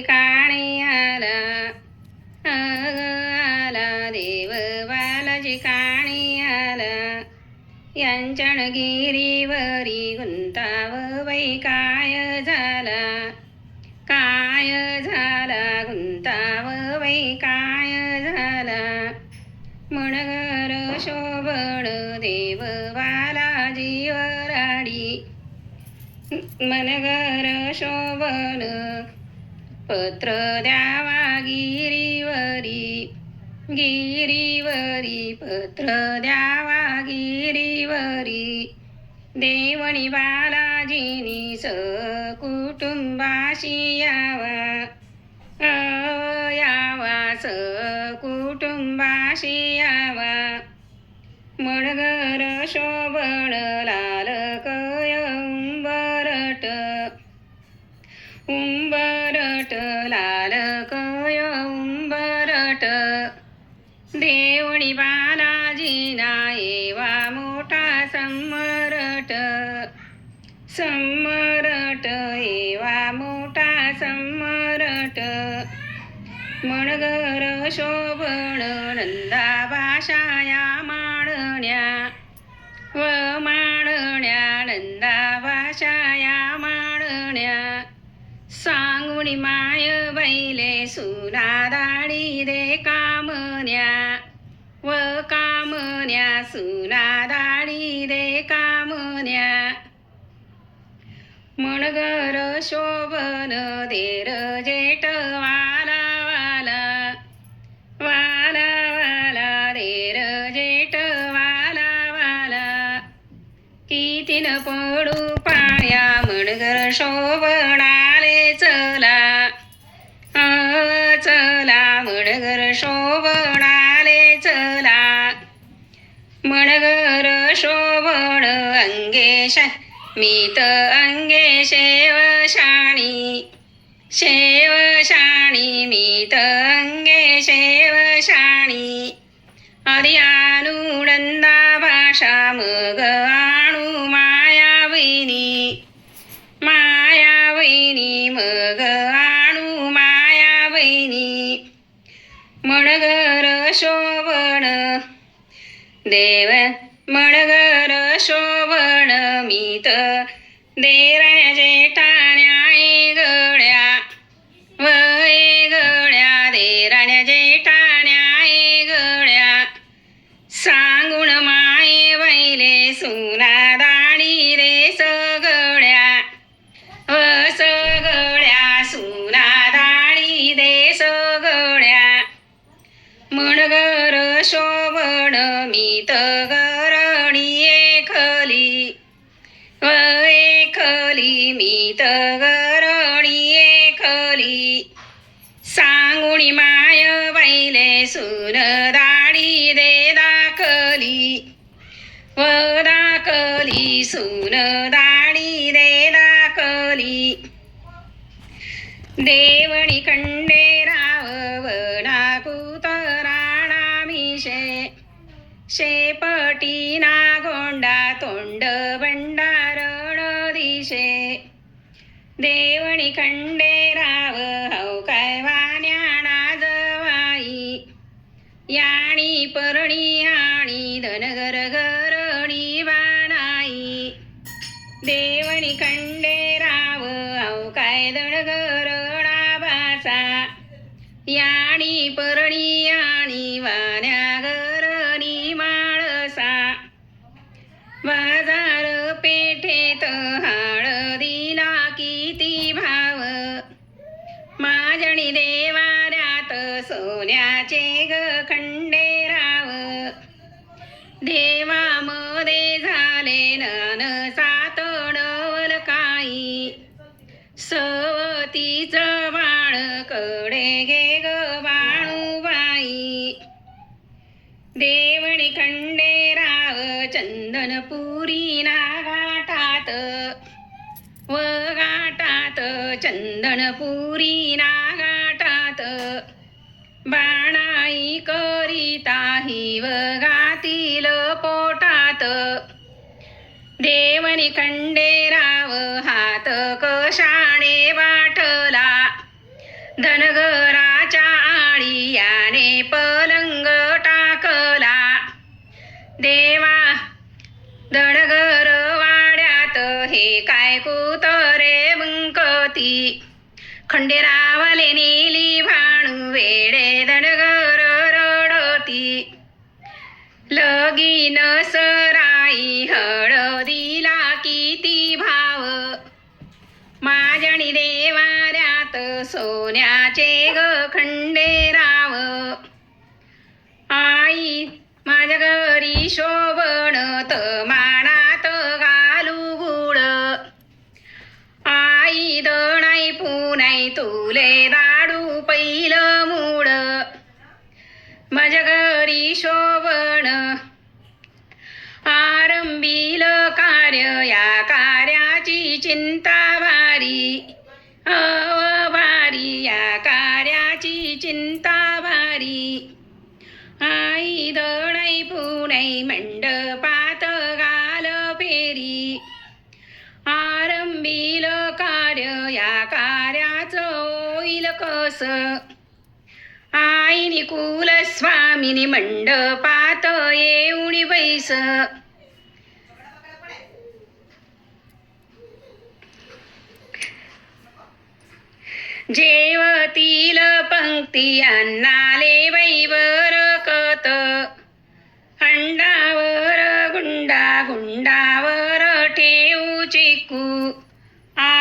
काणी आला आला देव बालाजी काणी आला यांचणगिरीवरी गुंताव बाई काय झाला? काय झाला? गुंताव बाई काय झाला? मणगर शोभण देव बालाजी वराडी. मनगर शोभन पत्र द्यावा गिरीवरी. गिरीवरी पत्र द्यावा गिरीवरी. देवणी बालाजीनी स कुटुंबाशी यावा यावा स कुटुंबाशी यावा. मणगर शोभण लाल कय उंबरट उं लाल कय उंबरट देवणी बालाजी येवा मोठा समरट सम्मरट येवा मोठा समरट मणगर शोभण नंदा भाषाया माणण्या. व माणण्या नंदा भाषाया माणण्या. सांगुणी माय बैले सुना दाडी दे कामन्या. व कामन्या सुना दाडी दे कामन्या. मणगर शोभन देर जेट वाला वाला वाला वाला देर जेट वाला वाला कितीन पडू पाया मणगर शोभ अंगेश मीत अंगे शेवशाणी. शेवशाणी मीत अंगे शेवशाणी. आदि भाषा मग आणू मायाविनी. मायाविनी मग आणू मायाविनी. मणगर शोभण देव मणगर शोभण मीत देरण्या जेठाण्याय गळ्या वय व ए गड्या देरण्या जेठाण्या ए गड्या सांगून माये वैले सुना दाणी रे सगळ्या व सगळ्या सुना दाणी दे सगळ्या मणगर शोभण मीत गरणी देवणी खंडेराव वना कुतराणा मिशे शेपटी ना गोंडा तोंड भंडारण दिशे देवणी खंडेराव हौ काय वाण्याणा जवाई. याणी परणी आणि धनगर घरणी बाणाई देवणी खंडेराव औ काय दणगरणा याणी परणी आणि वाण्या घरणी माळसा. बाजार पेठेत हळदीला किती भाव. माझणी देवाऱ्यात सोन्याचे ग खंडेराव. देवा खंडेराव चंदनपुरी ना व गाटात चंदनपुरी ना घाटात बाणाई करिता व गातील पोटात. देवनी खंडे दडगर वाड्यात हे काय कुतरे मुंकती खंडेरावले नेली भाणू वेडे दडगर रडती. लगीन सराई हळदीला किती भाव? माझ्यानी देवाऱ्यात सोन्याचे ग खंडेराव. आई माझ्या घरी शोभण मानात घालू गुळ. आई दणाई पुनाई तुले दाडू पहिलं मूळ. माझ्या घरी शोभण आरंभील कार्य या कार्याची चिंता भारी भारी आईनी कुलस्वामिनी मंडपात येऊणी बैस. जेवतील पंक्ती अन्नाले वैवर कत. अंडावर गुंडा गुंडावर ठेवू चिकू.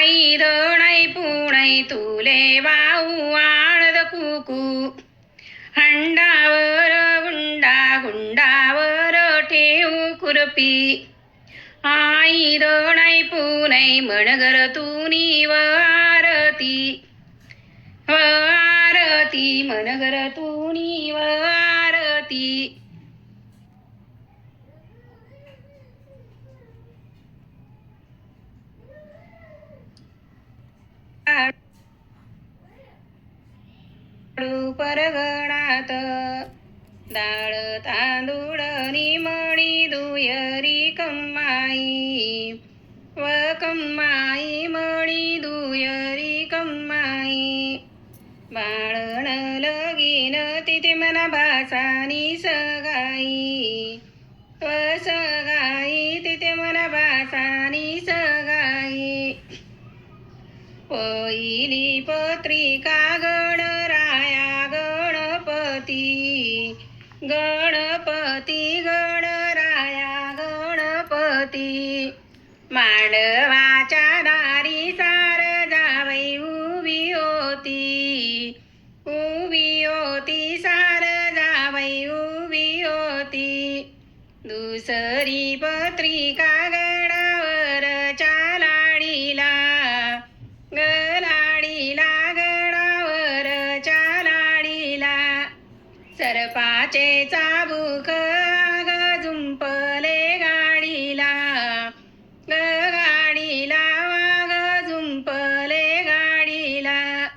आई दणाई पुणाई तुले वाऊ आणद कुकू हंडावर गुंडा गुंडावर ठेवू खुरपी आई दणाई पुनाई मणगर तुनी व आरती व आरती मनगर तुनी व आरती परगणात डाळ तांदूळ निमणी दुयरी कम्माई व कम्माई मणी दुयरी कम्माई बाळण लगीन तिथे मना भासानी सगाई. व सगाई तिथे मना भासानी सगाई. पहिली पत्रिका गण गणपती गणराया गणपती मांडवाच्या सर्पाचे चाबूक ग झुंपले गाडीला. ग गाडीला वाग झुंपले गाडीला.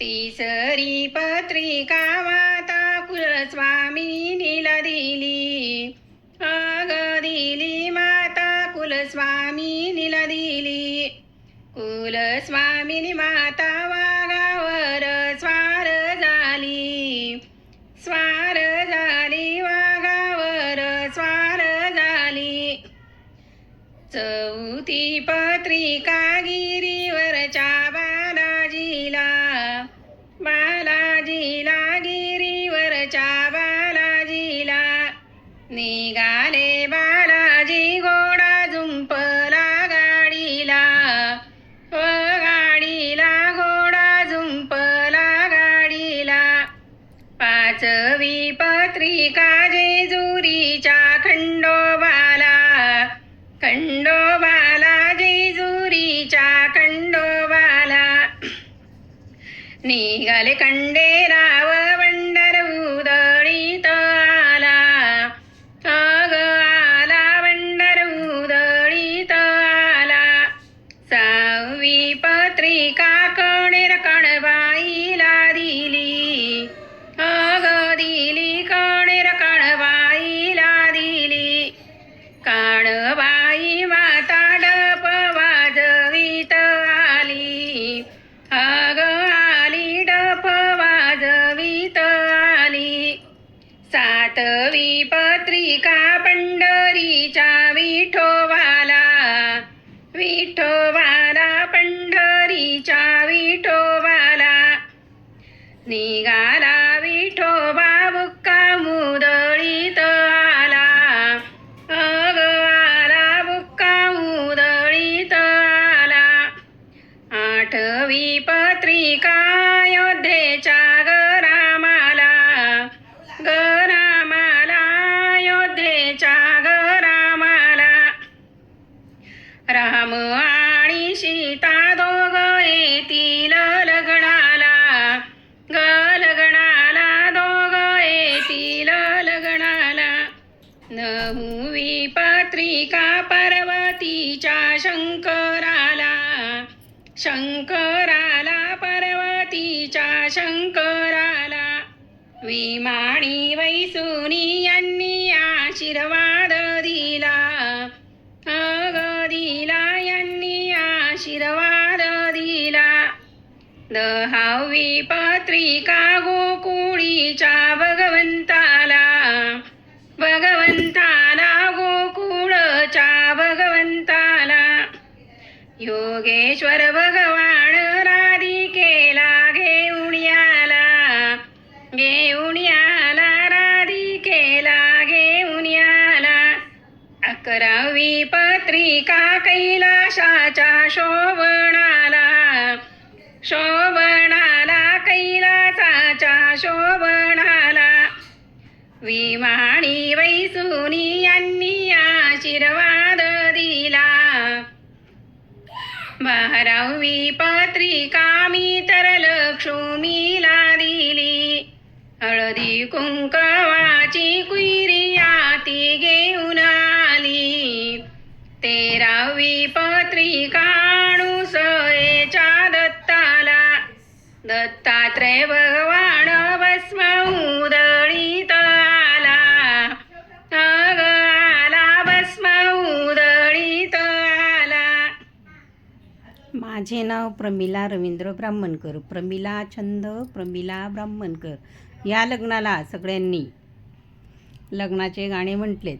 तिसरी पत्रिका माता कुलस्वामिनीला दिली. अग दिली माता कुलस्वामिनीला दिली. कुलस्वामिनी माता निघाले बालाजी घोडा झुंपला गाडीला. व गाडीला घोडा झुंपला गाडीला. पाचवी पत्रिका जेजुरीच्या खंडोबाला. खंडोबाला जेजुरीच्या खंडोबाला. निघाले खंडेराव निघाला विठोबा बुक्का मुदळीत आला. अग आला बुक्का मुदळीत आला. आठवी पत्रिका योद्धेच्या गरामाला गरामाला योद्धेच्या गरामाला राम आणि सीता वैसुनी यांनी आशीर्वाद दिला अग दिला यांनी आशीर्वाद दिला दहावी पत्रिका गोकुळीच्या भगवंताला भगवंताला गोकुळच्या भगवंताला योगेश्वर भगवान कैलाशाच्या शोभणाला शोभणाला कैलासाच्या शोभणाला. विमाणी वैसुनी यांनी आशीर्वाद दिला. बारावी पत्रिका मी तर लक्ष्मीला दिली. हळदी कुंकवाची कुयरी आती घेऊन आली. तेरावी पत्रिका अनुसयेच्या दत्ताला. दत्तात्रय भगवान भस्म उदळीत आला. अग आला भस्म उदळीत आला. माझे नाव प्रमिला रवींद्र ब्राह्मणकर प्रमिला छंद प्रमिला ब्राह्मणकर. या लग्नाला सगळ्यांनी लग्नाचे गाणे म्हटलेत.